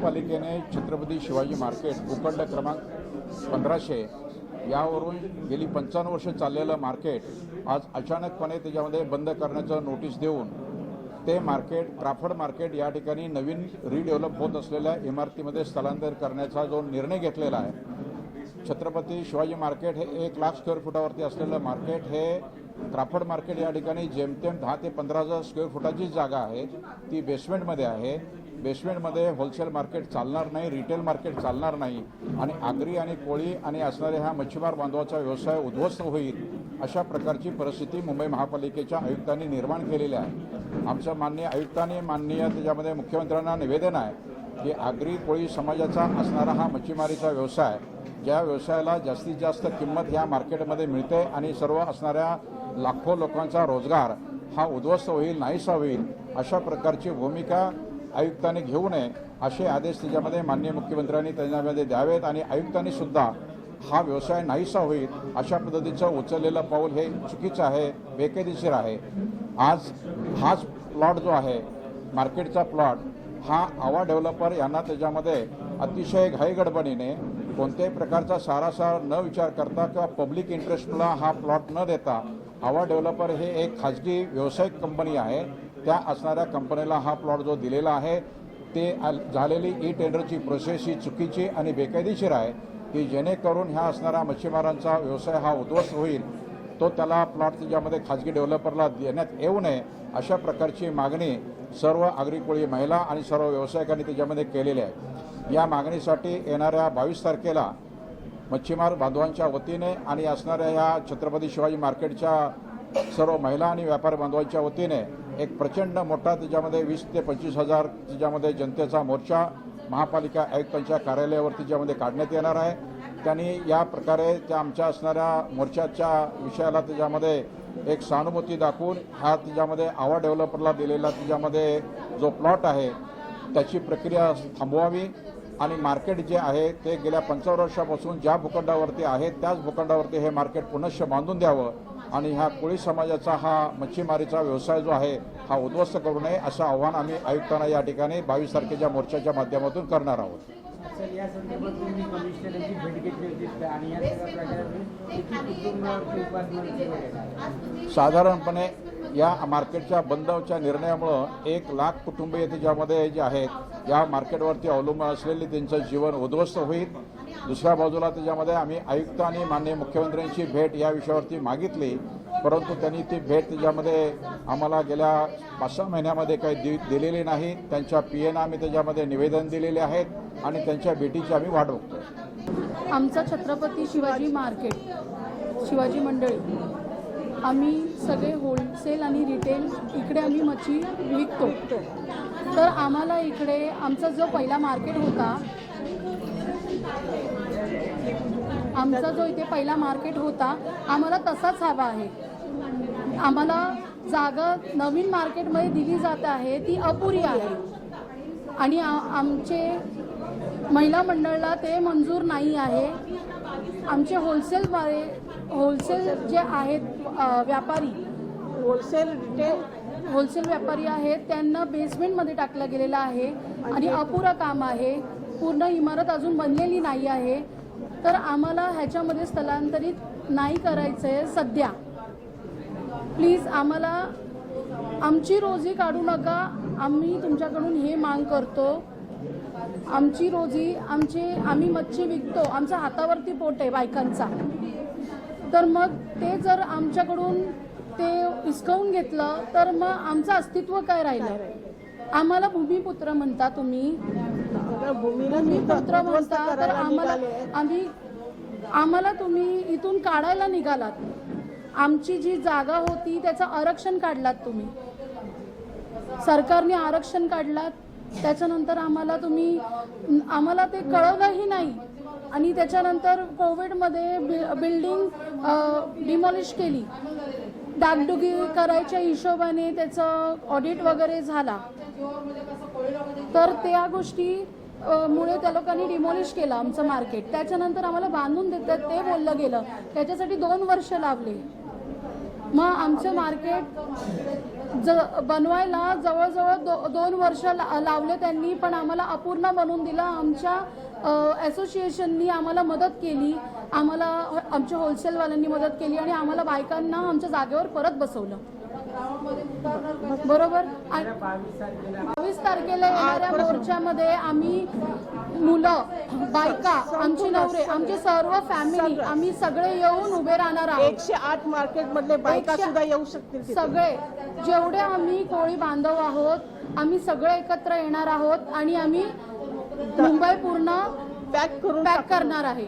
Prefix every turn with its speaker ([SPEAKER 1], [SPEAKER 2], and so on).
[SPEAKER 1] महापालिकेने छत्रपती शिवाजी मार्केट भूखंड क्रमांक पंधराशे यावरून गेली पंचावन्न वर्ष चाललेलं मार्केट आज अचानकपणे त्याच्यामध्ये बंद करण्याचं नोटीस देऊन ते मार्केट क्राफर्ड मार्केट या ठिकाणी नवीन रिडेव्हलप होत असलेल्या इमारतीमध्ये स्थलांतर करण्याचा जो निर्णय घेतलेला आहे छत्रपती शिवाजी मार्केट हे एक लाख स्क्वेअर फुटावरती असलेलं मार्केट हे क्राफर्ड मार्केट या ठिकाणी जेमतेम दहा ते पंधरा हजार स्क्वेअर फुटाची जागा आहे ती बेसमेंटमध्ये आहे. बेसमेंटमध्ये होलसेल मार्केट चालणार नाही रिटेल मार्केट चालणार नाही. आणि आगरी आणि कोळी आणि असणाऱ्या ह्या मच्छीमार बांधवाचा व्यवसाय उद्ध्वस्त होईल अशा प्रकारची परिस्थिती मुंबई महापालिकेच्या आयुक्तांनी निर्माण केलेली आहे. आमचं माननीय आयुक्तांनी माननीय त्याच्यामध्ये मुख्यमंत्र्यांना निवेदन आहे की आगरी कोळी समाजाचा असणारा हा मच्छीमारीचा व्यवसाय ज्या व्यवसायाला जास्तीत जास्त किंमत ह्या मार्केटमध्ये मिळते आणि सर्व असणाऱ्या लाखो लोकांचा रोजगार हा उद्ध्वस्त होईल नाहीसा होईल अशा प्रकारची भूमिका आयुक्तांनी घेऊ नये असे आदेश त्याच्यामध्ये माननीय मुख्यमंत्र्यांनी त्याच्यामध्ये द्यावेत आणि आयुक्तांनी सुद्धा हा व्यवसाय नाहीसा होईल अशा पद्धतीचं उचललेलं पाऊल हे चुकीचं आहे बेकायदेशीर आहे. आज हाच प्लॉट जो आहे मार्केटचा प्लॉट हा आवा डेव्हलपर यांना त्याच्यामध्ये अतिशय घाईगडबडीने कोणत्याही प्रकारचा सारासार न विचार करता किंवा पब्लिक इंटरेस्टला हा प्लॉट न देता आवा डेव्हलपर हे एक खाजगी व्यावसायिक कंपनी आहे. त्या असणाऱ्या कंपनीला हा प्लॉट जो दिलेला आहे ते झालेली ई टेंडरची प्रोसेस ही चुकीची आणि बेकायदेशीर आहे की जेणेकरून ह्या असणाऱ्या मच्छीमारांचा व्यवसाय हा उद्ध्वस्त होईल तो त्याला प्लॉट त्याच्यामध्ये खाजगी डेव्हलपरला देण्यात येऊ नये अशा प्रकारची मागणी सर्व आगरीकोळी महिला आणि सर्व व्यावसायिकांनी त्याच्यामध्ये केलेली आहे. या मागणीसाठी येणाऱ्या बावीस तारखेला मच्छीमार बांधवांच्या वतीने आणि असणाऱ्या ह्या छत्रपती शिवाजी मार्केटच्या सर्व महिला आणि व्यापारी बांधवांच्या वतीने एक प्रचंड मोठा त्याच्यामध्ये वीस ते पंचवीस हजार त्याच्यामध्ये जनतेचा मोर्चा महापालिका आयुक्तांच्या कार्यालयावर त्याच्यामध्ये काढण्यात येणार आहे. त्यांनी या प्रकारे त्या आमच्या असणाऱ्या मोर्चाच्या विषयाला त्याच्यामध्ये एक सहानुभूती दाखवून हा त्याच्यामध्ये आवा डेव्हलपरला दिलेला त्याच्यामध्ये जो प्लॉट आहे त्याची प्रक्रिया थांबवावी. आणि मार्केट जे आहे ते गेल्या पंचावन्न वर्षापासून ज्या भूखंडावरती आहे त्याच भूखंडावरती हे मार्केट पुनश्च बांधून द्यावं. आणि ह्या कोळी समाजाचा हा मच्छीमारीचा व्यवसाय जो आहे हा उद्ध्वस्त करू नये असं आव्हान आम्ही आयुक्तांना या ठिकाणी बावीस तारखेच्या मोर्चाच्या माध्यमातून करणार आहोत.
[SPEAKER 2] सर या संदर्भात तुम्ही कमिशनरची भेट घेतली होती आणि या सगळ्या प्रकाराने किती कुटुंबावरती उपासमारीची वेळ आहे
[SPEAKER 1] साधारणपणे या मार्केटच्या बंदच्या निर्णयामुळं एक लाख कुटुंबीय ज्यामध्ये जे आहेत या मार्केटवरती अवलंबून असलेले त्यांचं जीवन उद्ध्वस्त होईल. दुसऱ्या बाजूला त्याच्यामध्ये आम्ही आयुक्त आणि माननीय मुख्यमंत्र्यांची भेट या विषयावरती मागितली. परंतु त्यांनी ती भेट त्याच्यामध्ये आम्हाला गेल्या पाच सहा महिन्यामध्ये काही दि दिलेली नाही. त्यांच्या पी एनं आम्ही त्याच्यामध्ये निवेदन दिलेले आहेत आणि त्यांच्या भेटीची आम्ही वाट बघतो
[SPEAKER 3] आमचा छत्रपती शिवाजी मार्केट शिवाजी मंडळी. आम्ही सगळे होलसेल आणि रिटेल इकडे आम्ही मच्छी विकतो. तर आम्हाला इकडे आमचा जो पहिला मार्केट होता आमचा जो इथे पहिला मार्केट होता आम्हाला तसाच हवा आहे. आम्हाला जागा नवीन मार्केटमध्ये दिली जात आहे ती अपुरी आहे. आणि आमचे महिला मंडळाला ते मंजूर नाही आहे. आमचे होलसेलवाले होलसेल जे आहेत व्यापारी
[SPEAKER 4] होलसेल रिटेल
[SPEAKER 3] होलसेल व्यापारी आहेत. त्यांना बेसमेंटमध्ये टाकलं गेलेलं आहे. आणि अपुरं काम आहे. पूर्ण इमारत अजून बनलेली नाही आहे. तर आम्हाला ह्याच्यामध्ये स्थलांतरित नाही करायचं आहे सध्या. प्लीज आम्हाला आमची रोजी काढू नका. आम्ही तुमच्याकडून हे मांग करतो. आमची रोजी आमचे आम्ही मच्छी विकतो. आमच्या हातावरती पोट आहे बायकांचा. तर मग ते जर आमच्याकडून ते हिसकावून घेतलं तर मग आमचं अस्तित्व काय राहिलं? आम्हाला भूमिपुत्र म्हणता तुम्ही. भूमिपुत्र म्हणता तर आम्हाला आम्ही आम्हाला तुम्ही इथून काढायला निघालात. आमची जी जागा होती त्याचं आरक्षण काढलात तुम्ही. सरकारने आरक्षण काढलात. त्याच्यानंतर आम्हाला तुम्ही आम्हाला ते कळवलंही नाही. आणि त्याच्यानंतर कोविडमध्ये बिल्डिंग डिमॉलिश केली. डागडुगी करायच्या हिशोबाने त्याचं ऑडिट वगैरे झाला. तर त्या गोष्टी मुळे त्या लोकांनी डिमॉलिश केलं आमचं मार्केट. त्याच्यानंतर आम्हाला बांधून देतात ते बोललं गेलं. त्याच्यासाठी दोन वर्ष लावले मग आमचं मार्केट ज बनवायला जवळजवळ दो दोन वर्ष ला- लावले त्यांनी पण आम्हाला अपूर्ण बनवून दिलं. आमच्या असोसिएशननी आम्हाला मदत केली. आम्हाला आमच्या होलसेलवाल्यांनी मदत केली आणि आम्हाला बायकांना आमच्या जागेवर परत बसवलं. बरोबर.
[SPEAKER 2] बावीस तारखेला.
[SPEAKER 3] येणाऱ्या मोर्चामध्ये आम्ही मुलं बायका आमचे नवरे आमची सर्व फॅमिली आम्ही सगळे येऊन उभे राहणार आहोत.
[SPEAKER 4] एकशे आठ मार्केट मधले बायका सुद्धा येऊ शकतील.
[SPEAKER 3] सगळे. जेवढे आम्ही कोळी बांधव आहोत आम्ही सगळे एकत्र येणार आहोत आणि आम्ही मुंबई पूर्ण
[SPEAKER 4] पॅक करून
[SPEAKER 3] पॅक. करणार आहे.